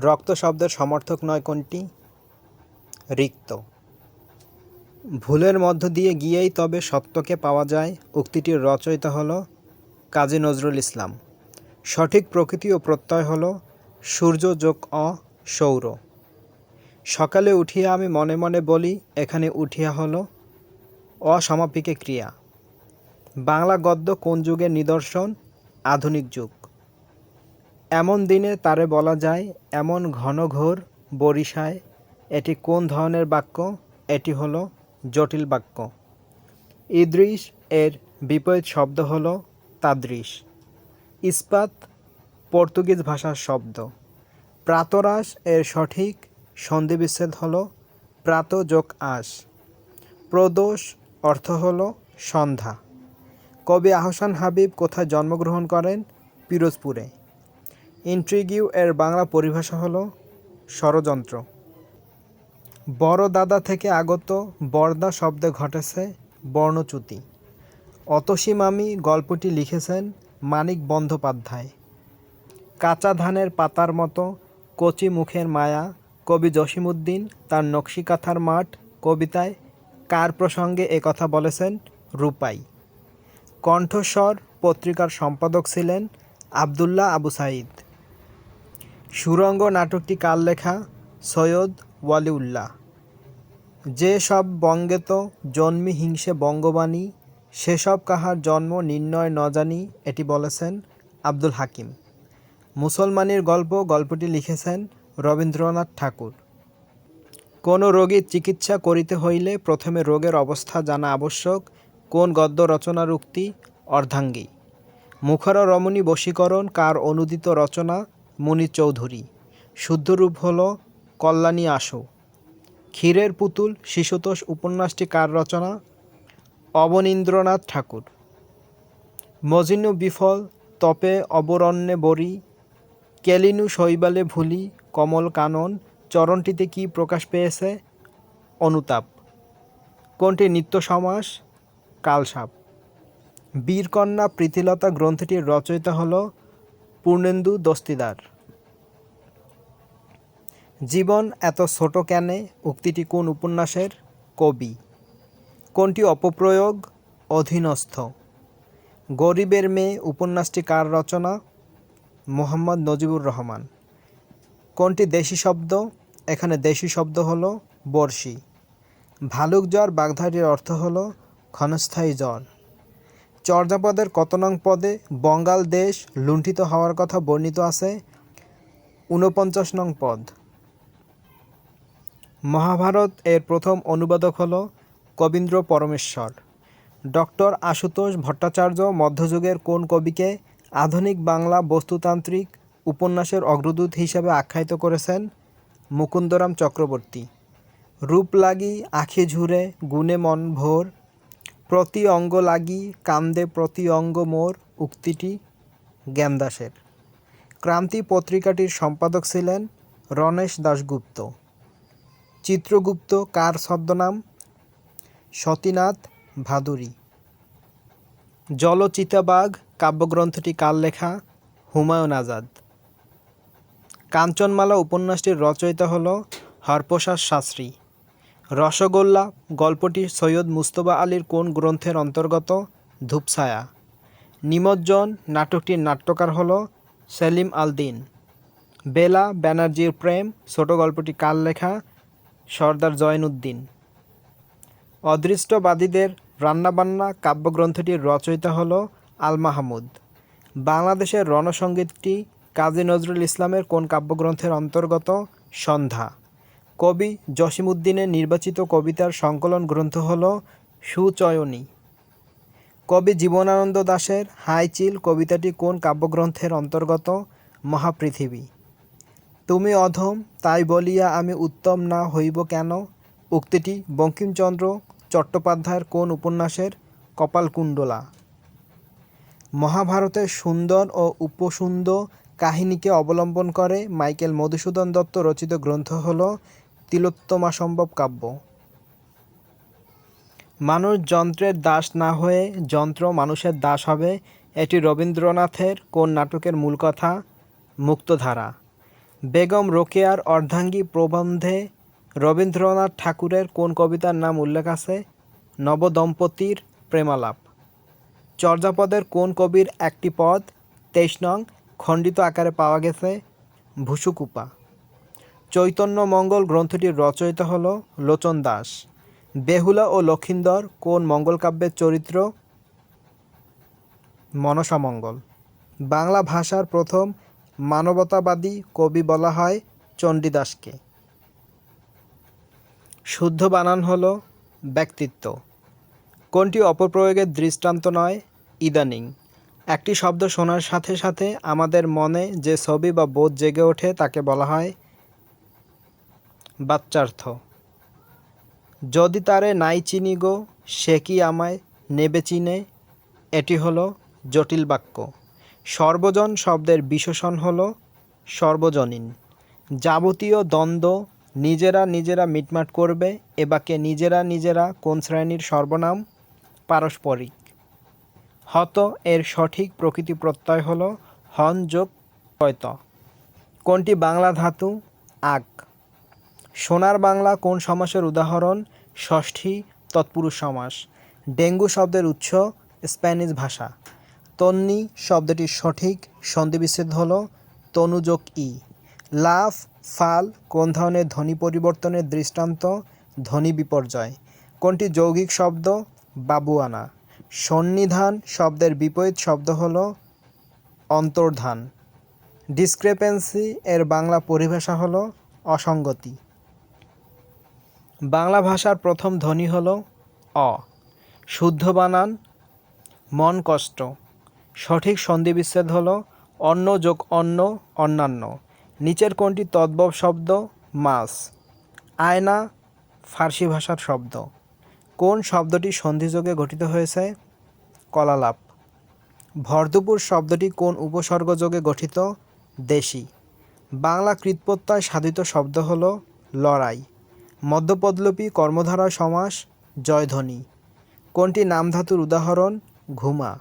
রক্ত শব্দের সমর্থক নয় কোনটি? রিক্ত। ভুলের মধ্য দিয়ে গিয়েই তবে সত্যকে পাওয়া যায়। উক্তিটির রচয়িতা হল কাজী নজরুল ইসলাম। সঠিক প্রকৃতি ও প্রত্যয় হল সূর্য যোগ অ, সৌর। সকালে উঠিয়া আমি মনে মনে বলি, এখানে উঠিয়া হলো অসমাপিকে ক্রিয়া। বাংলা গদ্য কোন যুগের নিদর্শন? আধুনিক যুগ। এমন দিনে তারে বলা যায়, এমন ঘনঘোর বরিশায় এটি কোন ধরনের বাক্য? এটি হলো জটিল বাক্য। ইদৃশ এর বিপরীত শব্দ হলো তাদৃশ। ইস্পাত পর্তুগিজ ভাষার শব্দ। প্রাতরাস এর সঠিক সন্ধিবিচ্ছেদ হল প্রাত যোগ আস প্রদোষ অর্থ হল সন্ধ্যা। কবি আহসান হাবিব কোথায় জন্মগ্রহণ করেন? পিরোজপুরে। ইন্ট্রিগিউ এর বাংলা পরিভাষা হলো ষড়যন্ত্র। বড় দাদা থেকে আগত বর্দা শব্দে ঘটেছে বর্ণচ্যুতি। অতসীম আমি গল্পটি লিখেছেন মানিক বন্দ্যোপাধ্যায়। কাঁচা ধানের পাতার মতো কচি মুখের মায়া কবি জসিমুদ্দিন তার নকশিকাথার মাঠ কবিতায় কার প্রসঙ্গে কথা বলেছেন রূপাই। কণ্ঠস্বর পত্রিকার সম্পাদক ছিলেন আবদুল্লাহ আবু সাইদ সুরঙ্গ নাটকটি কার লেখা? সৈয়দ ওয়ালিউল্লাহ। যে সব বঙ্গেত জন্মি হিংসে বঙ্গবাণী সেসব কাহার জন্ম নির্ণয় ন জানি, এটি বলেছেন আব্দুল হাকিম। মুসলমানের গল্প গল্পটি লিখেছেন রবীন্দ্রনাথ ঠাকুর। কোনো রোগীর চিকিৎসা করিতে হইলে প্রথমে রোগের অবস্থা জানা আবশ্যক, কোন গদ্য রচনার উক্তি অর্ধাঙ্গী। মুখর রমণী বশীকরণ কার অনুদিত রচনা মুনি চৌধুরী। শুদ্ধরূপ হল, কল্যাণী আশু ক্ষীরের পুতুল, শিশুতোষ উপন্যাসটি কার রচনা? অবনীন্দ্রনাথ ঠাকুর। মজিনু বিফল, তপে অবরণ্যে বরি। কেলিনু শৈবালে ভুলি, কমল কানন। চরণটিতে কি প্রকাশ পেয়েছে? অনুতাপ। কোনটি নিত্য সমাস? কালসাপ। বীরকন্যা প্রীতিলতা গ্রন্থটির রচয়িতা হল পূর্ণেন্দু দস্তিদার। জীবন এত ছোট কেনে? উক্তিটি কোন উপন্যাসের? কবি। কোনটি অপপ্রয়োগ? অধীনস্থ। গরিবের মেয়ে উপন্যাসটি কার রচনা? মোহাম্মদ নজিবুর রহমান। কোনটি দেশি শব্দ? এখানে দেশি শব্দ হলো বর্ষি ভালুক জ্বর বাগধাটির অর্থ হলো ক্ষণস্থায়ী জ্বর। চর্যাপদের কত নং পদে বঙ্গাল দেশ লুণ্ঠিত হওয়ার কথা বর্ণিত আছে। ঊনপঞ্চাশ নং পদ। মহাভারত এর প্রথম অনুবাদক হল কবীন্দ্র পরমেশ্বর। ডক্টর আশুতোষ ভট্টাচার্য মধ্যযুগের কোন কবিকে আধুনিক বাংলা বস্তুতান্ত্রিক উপন্যাসের অগ্রদূত হিসাবে আখ্যায়িত করেছেন? মুকুন্দরাম চক্রবর্তী। রূপ লাগি আখি ঝুরে গুণে মন ভোর প্রতি অঙ্গ লাগি কান্দে প্রতি অঙ্গ মোর উক্তিটি জ্ঞানদাসের। ক্রান্তি পত্রিকাটির সম্পাদক ছিলেন রণেশ দাশগুপ্ত। চিত্রগুপ্ত কার ছদ্মনাম? সতীনাথ ভাদুরী। জলচিতাবাঘ কাব্যগ্রন্থটি কার লেখা? হুমায়ুন আজাদ। কাঞ্চনমালা উপন্যাসটির রচয়িতা হল হরপ্রসাদ শাস্ত্রী। রসগোল্লা, গল্পটি সৈয়দ মুস্তফা আলীর কোন গ্রন্থের অন্তর্গত? ধূপছায়া। নিমজ্জন নাটকটির নাট্যকার হল সেলিম আল দিন। বেলা ব্যানার্জির প্রেম, ছোট গল্পটি কার লেখা? সর্দার জয়নুদ্দিন অদৃষ্টবাদীদের রান্নাবান্না কাব্যগ্রন্থটির রচয়িতা হল আল মাহমুদ। বাংলাদেশের রণসঙ্গীতটি কাজী নজরুল ইসলামের কোন কাব্যগ্রন্থের অন্তর্গত? সন্ধ্যা। কবি জসিমুদ্দিনের নির্বাচিত কবিতার সংকলন গ্রন্থ হল সুচয়নী। কবি জীবনানন্দ দাশের হাইচিল কবিতাটি কোন কাব্যগ্রন্থের অন্তর্গত? মহাপৃথিবী। তুমি অধম, তাই বলিয়া আমি উত্তম না হইব কেন? উক্তিটি বঙ্কিমচন্দ্র চট্টোপাধ্যায়ের কোন উপন্যাসের? কপালকুণ্ডলা। মহাভারতের সুন্দর ও উপসুন্দর কাহিনীকে অবলম্বন করে মাইকেল মধুসূদন দত্ত রচিত গ্রন্থ হল তিলোত্তমাসম্ভব কাব্য। মানুষ যন্ত্রের দাস না হয়ে যন্ত্র মানুষের দাস হবে, এটি রবীন্দ্রনাথের কোন নাটকের মূল কথা? মুক্তধারা। বেগম রোকেয়ার অর্ধাঙ্গী প্রবন্ধে রবীন্দ্রনাথ ঠাকুরের কোন কবিতার নাম উল্লেখ আছে? নবদম্পতির প্রেমালাপ। চর্যাপদের কোন কবির একটি পদ? তেইশ নং খণ্ডিত আকারে পাওয়া গেছে ভুসুকুপা চৈতন্য মঙ্গল গ্রন্থটির রচয়িতা হল লোচন দাস। বেহুলা ও লক্ষিন্দর কোন মঙ্গল কাব্যের চরিত্র? মনসামঙ্গল। বাংলা ভাষার প্রথম মানবতাবাদী কবি বলা হয় চণ্ডীদাসকে। শুদ্ধ বানান হল ব্যক্তিত্ব। কোনটি অপপ্রয়োগের দৃষ্টান্ত নয়? ইদানিং। একটি শব্দ শোনার সাথে সাথে আমাদের মনে যে ছবি বা বোধ জেগে ওঠে তাকে বলা হয় বাচ্চার্থ। যদি তারে নাই চিনি গো, সে কি আমায় নেবে চিনে? এটি হলো জটিল বাক্য। সর্বজন শব্দের বিশেষণ হলো সর্বজনীন। যাবতীয় দ্বন্দ্ব নিজেরা নিজেরা মিটমাট করবে, এবাকে নিজেরা নিজেরা কোন শ্রেণির সর্বনাম? পারস্পরিক। হত এর সঠিক প্রকৃতি প্রত্যয় হল হন যোগ কয়ত কোনটি বাংলা ধাতু? আক সোনার বাংলা কোন সমাসের উদাহরণ? ষষ্ঠী, তৎপুরুষ সমাস। ডেঙ্গু শব্দের উৎস, স্প্যানিশ ভাষা। তন্নি শব্দটির সঠিক, সন্ধিবিচ্ছেদ হল তনুযোগ ই। লাফ, ফাল কোন ধরনের ধ্বনি পরিবর্তনের দৃষ্টান্ত? ধ্বনি বিপর্যয়। কোনটি যৌগিক শব্দ? বাবুয়ানা। সন্নিধান শব্দের বিপরীত শব্দ হল অন্তর্ধান। ডিসক্রেপেন্সি এর বাংলা পরিভাষা হল অসঙ্গতি। বাংলা ভাষার প্রথম ধ্বনি হল অ। শুদ্ধ বানান, মন কষ্ট। সঠিক সন্ধিবিচ্ছেদ হল অন্য যোগ অন্য অন্যান্য। নিচের কোনটি তদ্ভব শব্দ? মাস আয়না, ফার্সি ভাষার শব্দ। কোন শব্দটি সন্ধিযোগে গঠিত হয়েছে? কলালাপ। ভরদুপুর শব্দটি কোন উপসর্গযোগে গঠিত? দেশি। বাংলা কৃতপ্রত্যয় সাধিত শব্দ হল লড়াই। মধ্যপদলোপী কর্মধারা সমাস, জয়ধ্বনি। কোনটি নামধাতুর উদাহরণ? ঘুমা।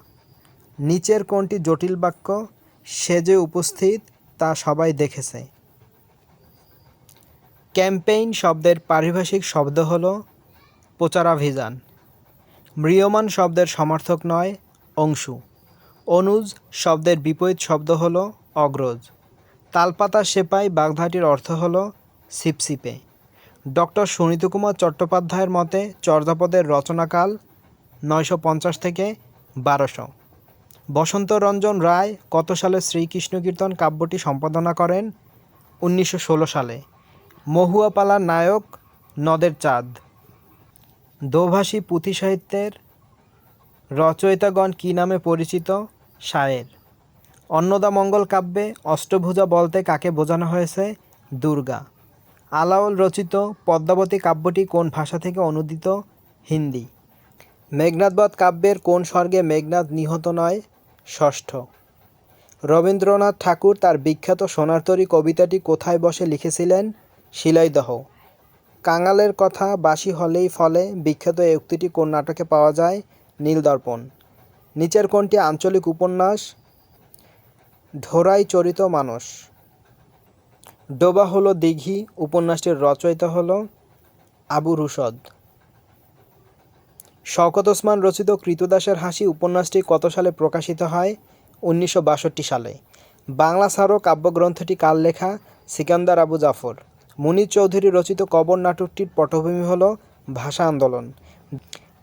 নিচের কোনটি জটিল বাক্য? সে যে উপস্থিত, তা সবাই দেখেছে। ক্যাম্পেইন শব্দের পারিভাষিক শব্দ হল প্রচারাভিযান। ম্রিয়মান শব্দের সমর্থক নয়, অংশু। অনুজ শব্দের বিপরীত শব্দ হল অগ্রজ। তালপাতা সেপাই বাগধাটির অর্থ হল সিপসিপে। ডক্টর সুনীতকুমার চট্টোপাধ্যায়ের মতে, চর্যাপদের রচনাকাল নয়শো পঞ্চাশ থেকে বারোশো। বসন্ত রঞ্জন রায় কত সালে শ্রীকৃষ্ণ কীর্তন কাব্যটি সম্পাদনা করেন? উনিশশো ষোলো সালে। মহুয়াপালার নায়ক নদের চাঁদ। দোভাষী পুঁথি সাহিত্যের রচয়িতাগণ কী নামে পরিচিত? শায়ের। অন্নদামঙ্গল কাব্যে অষ্টভুজা বলতে কাকে বোঝানো হয়েছে? দুর্গা। আলাওল রচিত পদ্মাবতী কাব্যটি কোন ভাষা থেকে অনুদিত? হিন্দি। মেঘনাদবধ কাব্যের কোন স্বর্গে মেঘনাদ নিহত নয়? ষষ্ঠ। রবীন্দ্রনাথ ঠাকুর তার বিখ্যাত সোনারতরী কবিতাটি কোথায় বসে লিখেছিলেন? শিলাইদহ। কাঙালের কথা বাসি হলেই ফলে বিখ্যাত এই উক্তিটি কোন নাটকে পাওয়া যায়? নীলদর্পণ। নিচের কোনটি আঞ্চলিক উপন্যাস? ঢোরাই চরিত মানুষ। ডোবা হলো দিঘি, উপন্যাসটির রচয়িতা হলো আবু রুশদ। শওকত ওসমান রচিত কৃতদাসের হাসি উপন্যাসটি কত সালে প্রকাশিত হয়? উনিশশো বাষট্টি সালে। বাংলা সারো কাব্যগ্রন্থটি কার লেখা? সিকান্দার আবু জাফর। মুনির চৌধুরী রচিত কবর নাটকটির পটভূমি হল ভাষা আন্দোলন।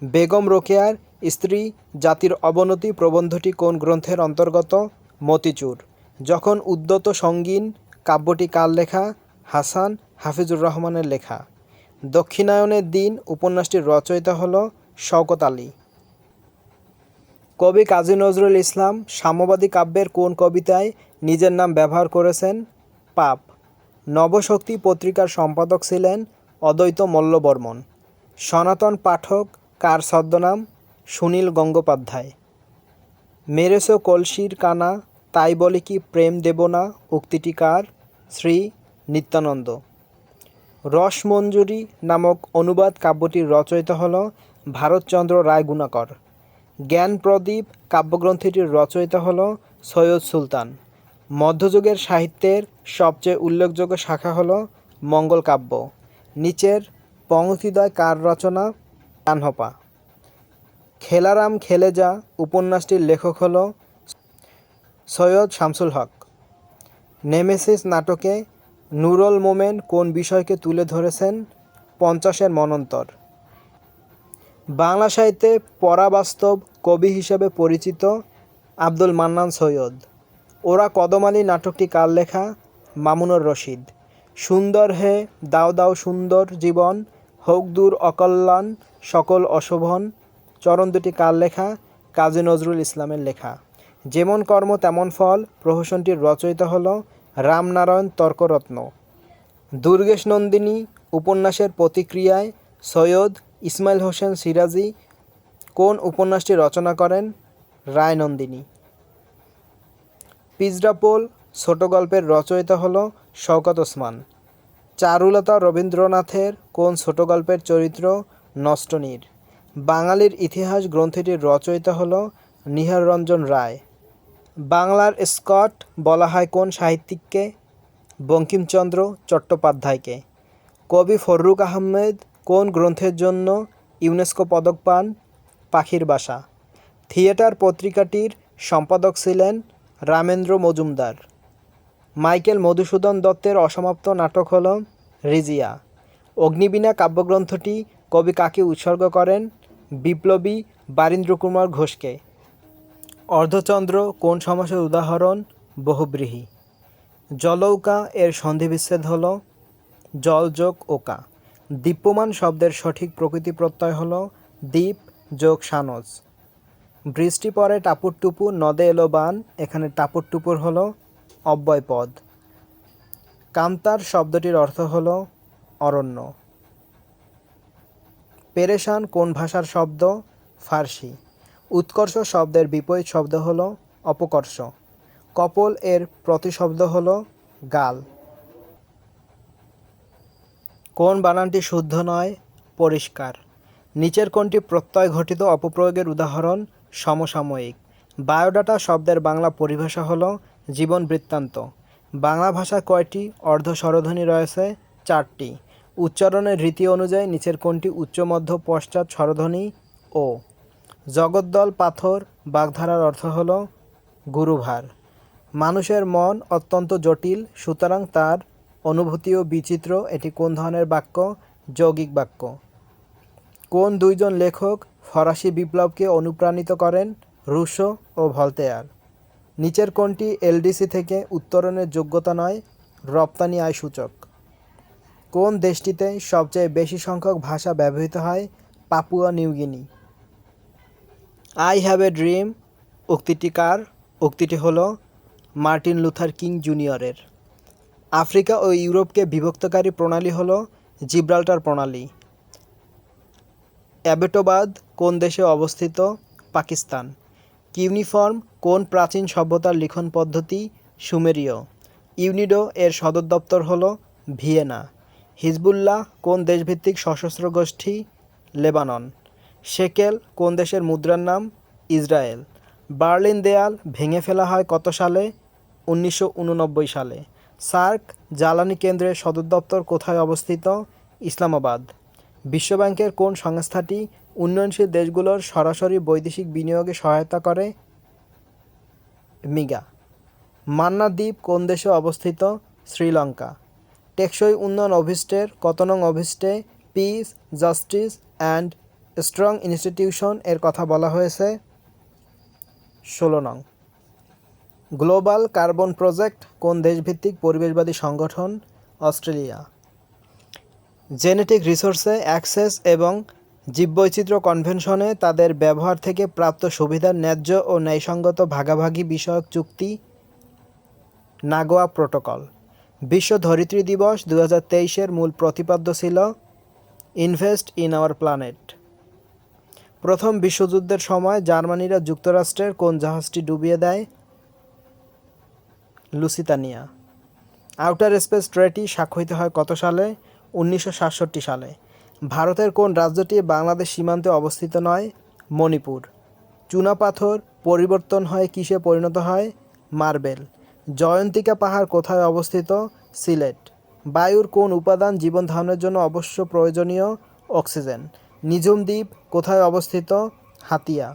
বেগম রোকেয়ার স্ত্রী জাতির অবনতি প্রবন্ধটি কোন গ্রন্থের অন্তর্গত? মতিচুর। যখন উদ্যত সঙ্গীন কাব্যটি কার লেখা? হাসান হাফিজুর রহমানের লেখা। দক্ষিণায়নের দিন উপন্যাসটির রচয়িতা হল শওকত আলী। কবি কাজী নজরুল ইসলাম সাম্যবাদী কাব্যের কোন কবিতায় নিজের নাম ব্যবহার করেছেন? পাপ। নবশক্তি পত্রিকার সম্পাদক ছিলেন অদ্বৈত মল্লবর্মন। সনাতন পাঠক কার ছদ্মনাম? সুনীল গঙ্গোপাধ্যায়। মেরেছ কলসির কানা, তাই বলে কি প্রেম দেব না? উক্তিটি কার? শ্রী নিত্যানন্দ। রসমঞ্জুরি নামক অনুবাদ কাব্যটির রচয়িতা হল ভারতচন্দ্র রায় গুণাকর জ্ঞান প্রদীপ কাব্যগ্রন্থটির রচয়িতা হল সৈয়দ সুলতান। মধ্যযুগের সাহিত্যের সবচেয়ে উল্লেখযোগ্য শাখা হল মঙ্গল কাব্য। নিচের পংক্তিদ্বয় কার রচনা? কানহপা খেলারাম খেলে যা উপন্যাসটির লেখক হল সৈয়দ শামসুল হক। নেমেসিস নাটকে নুরল মোমেন কোন বিষয়কে তুলে ধরেছেন? পঞ্চাশের মনন্তর। বাংলা সাহিত্যে পরাবাস্তব কবি হিসেবে পরিচিত আব্দুল মান্নান সৈয়দ। ওরা কদমালি নাটকটি কার লেখা? মামুনুর রশিদ। সুন্দর হে, দাও দাও সুন্দর জীবন, হোক দূর অকল্যাণ, সকল অশোভন। চরণ দুটি কার লেখা? কাজী নজরুল ইসলামের লেখা। যেমন কর্ম তেমন ফল, প্রহসনটির রচয়িতা হল রামনারায়ণ তর্করত্ন। দুর্গেশ নন্দিনী উপন্যাসের প্রতিক্রিয়ায় সৈয়দ ইসমাইল হোসেন সিরাজি কোন উপন্যাসটি রচনা করেন? রায় রায়নন্দিনী পিজরাপোল ছোট গল্পের রচয়িতা হল শওকত ওসমান। চারুলতা রবীন্দ্রনাথের কোন ছোট গল্পের চরিত্র? নষ্টনীর বাঙালির ইতিহাস গ্রন্থটির রচয়িতা হল নিহার রঞ্জন রায়। বাংলার স্কট বলা হয় কোন সাহিত্যিককে? বঙ্কিমচন্দ্র চট্টোপাধ্যায়কে। কবি ফররুক আহমেদ কোন গ্রন্থের জন্য ইউনেস্কো পদক পান? পাখির বাসা। থিয়েটার পত্রিকাটির সম্পাদক ছিলেন রামেন্দ্র মজুমদার। মাইকেল মধুসূদন দত্তের অসমাপ্ত নাটক হল রিজিয়া। অগ্নিবীণা কাব্যগ্রন্থটি কবি কাকে উৎসর্গ করেন? বিপ্লবী বারীন্দ্র কুমার ঘোষকে। অর্ধচন্দ্র কোন সমাসের উদাহরণ? বহুব্রীহি। জলৌকা এর সন্ধিবিচ্ছেদ হল জল যোগ ওকা। দীপ্যমান শব্দের সঠিক প্রকৃতি প্রত্যয় হল দ্বীপ যোগ সানজ। বৃষ্টি পরে টাপুর টুপুর নদে এলো বান, এখানে টাপুর টুপুর হল অব্যয় পদ কান্তার শব্দটির অর্থ হল অরণ্য। পেরেশান কোন ভাষার শব্দ? ফার্সি। উৎকর্ষ শব্দের বিপরীত শব্দ হল অপকর্ষ। কপল এর প্রতিশব্দ হল গাল। কোন বানানটি শুদ্ধ নয়? পরিষ্কার। নিচের কোনটি প্রত্যয় ঘটিত অপপ্রয়োগের উদাহরণ সমসাময়িক। বায়োডাটা শব্দের বাংলা পরিভাষা হল জীবন বৃত্তান্ত। বাংলা ভাষায় কয়টি অর্ধ স্বরধ্বনি রয়েছে? চারটি। উচ্চারণের রীতি অনুযায়ী নিচের কোনটি উচ্চ, মধ্য, পশ্চাৎ, স্বরধ্বনি ও জগদ্দল পাথর বাগধারার অর্থ হল গুরুভার। মানুষের মন অত্যন্ত জটিল, সুতরাং তার অনুভূতিও বিচিত্র এটি কোন ধরনের বাক্য? যৌগিক বাক্য। কোন দুইজন লেখক ফরাসি বিপ্লবকে অনুপ্রাণিত করেন? রুশো ও ভলতেয়ার। নিচের কোনটি এলডিসি থেকে উত্তরণের যোগ্যতা নয়, রপ্তানি আয় সূচক। কোন দেশটিতে সবচেয়ে বেশি সংখ্যক ভাষা ব্যবহৃত হয়? Papua New Guinea I have a dream উক্তিটি কার? উক্তিটি হলো মার্টিন লুথার কিং জুনিয়রের। আফ্রিকা ও ইউরোপকে বিভক্তকারী প্রণালী হলো জিব্রাল্টার প্রণালী। অ্যাবেটোবাদ কোন দেশে অবস্থিত? পাকিস্তান। কিউনিফর্ম কোন প্রাচীন সভ্যতার লিখন পদ্ধতি? সুমেরীয়। ইউনিডো এর সদর দপ্তর হল ভিয়েনা। হিজবুল্লাহ কোন দেশভিত্তিক সশস্ত্র গোষ্ঠী? লেবানন। শেকেল কোন দেশের মুদ্রার নাম? ইসরায়েল। বার্লিন দেয়াল ভেঙে ফেলা হয় কত সালে? উনিশশো উননব্বই সালে। সার্ক জ্বালানি কেন্দ্রের সদর দপ্তর কোথায় অবস্থিত? ইসলামাবাদ। বিশ্বব্যাংকের কোন সংস্থাটি উন্নয়নশীল দেশগুলোর সরাসরি বৈদেশিক বিনিয়োগে সহায়তা করে? মিগা। মান্না দ্বীপ কোন দেশে অবস্থিত? শ্রীলঙ্কা। টেকসই উন্নয়ন অভিষ্টের কত নং অভিষ্টে peace, justice and strong institution এর কথা বলা হয়েছে। ষোলো নং। গ্লোবাল কার্বন প্রজেক্ট, কোন দেশভিত্তিক পরিবেশবাদী সংগঠন? অস্ট্রেলিয়া। জেনেটিক রিসোর্সে অ্যাক্সেস এবং জীববৈচিত্র্য কনভেনশনে তাদের ব্যবহার থেকে প্রাপ্ত সুবিধার ন্যায্য ও ন্যায়সঙ্গত ভাগাভাগি বিষয়ক চুক্তি, নাগোয়া প্রোটোকল। বিশ্ব ধরিত্রী দিবস দু হাজার মূল প্রতিপাদ্য ছিল, ইনভেস্ট ইন আওয়ার প্ল্যানেট প্রথম বিশ্বযুদ্ধের সময় জার্মানিরা যুক্তরাষ্ট্রের কোন জাহাজটি ডুবিয়ে দেয়? লুসিতানিয়া। আউটার স্পেস ট্রেটি স্বাক্ষরিত হয় কত সালে? উনিশশো সাতষট্টি সালে। ভারতের কোন রাজ্যটি বাংলাদেশ সীমান্তে অবস্থিত নয়? মণিপুর। চুনাপাথর পরিবর্তন হয় কিসে পরিণত হয়? মার্বেল। জয়ন্তিকা পাহাড় কোথায় অবস্থিত? সিলেট। বায়ুর কোন উপাদান জীবন ধারণের জন্য অবশ্য প্রয়োজনীয়? অক্সিজেন। নিঝুম দ্বীপ কোথায় অবস্থিত? হাতিয়া।